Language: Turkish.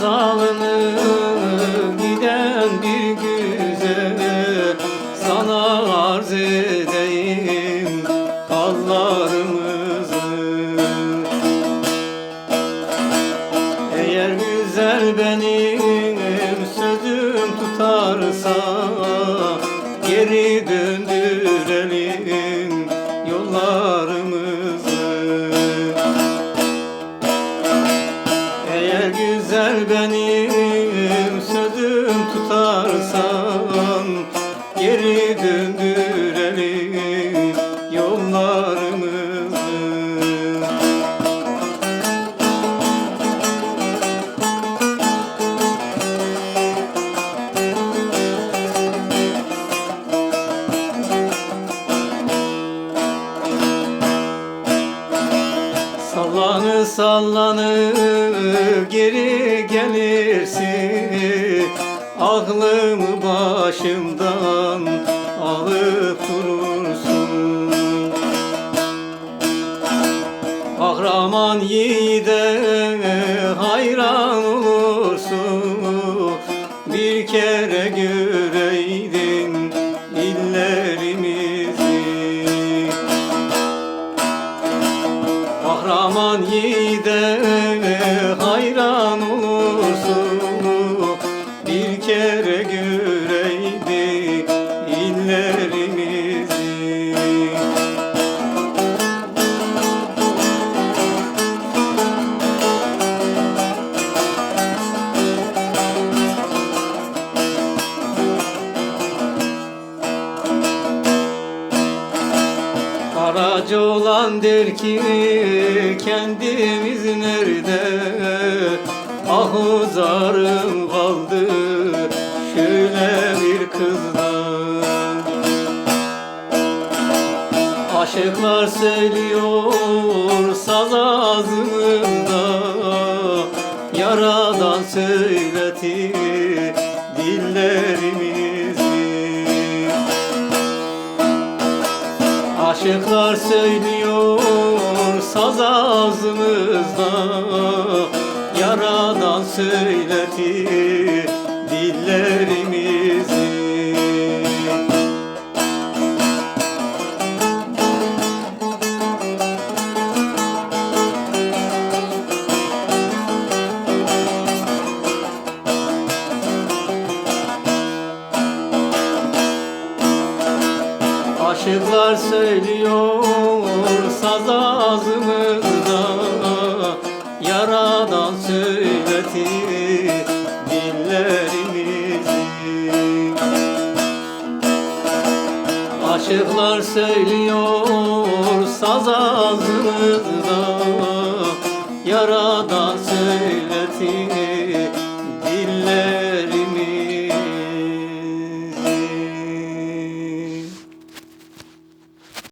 Sallanı giden bir güzel Sana arz edeyim hallarımızı Eğer güzel benim sözüm tutarsa Geri döndürelim Güzel benim sözüm tutarsan Geri döndürelim yollarımızı Sallanı sallanı geri gelirsin. Aklımı başımdan alıp durursun. Kahraman yiğide hayran olursun Kahraman yiğide hayran olursun Aracı olan der ki kendimiz nerede? Ah zarım kaldı şöyle bir kızdan. Aşıklar söylüyor saz ağzımda. Yaradan söyleti Aşıklar söylüyor saz ağzımızda. Yaradan söyleti Aşıklar söylüyor saz ağzımızda Yaradan söyleti dillerimizi. Aşıklar söylüyor saz ağzımızda Yaradan söyleti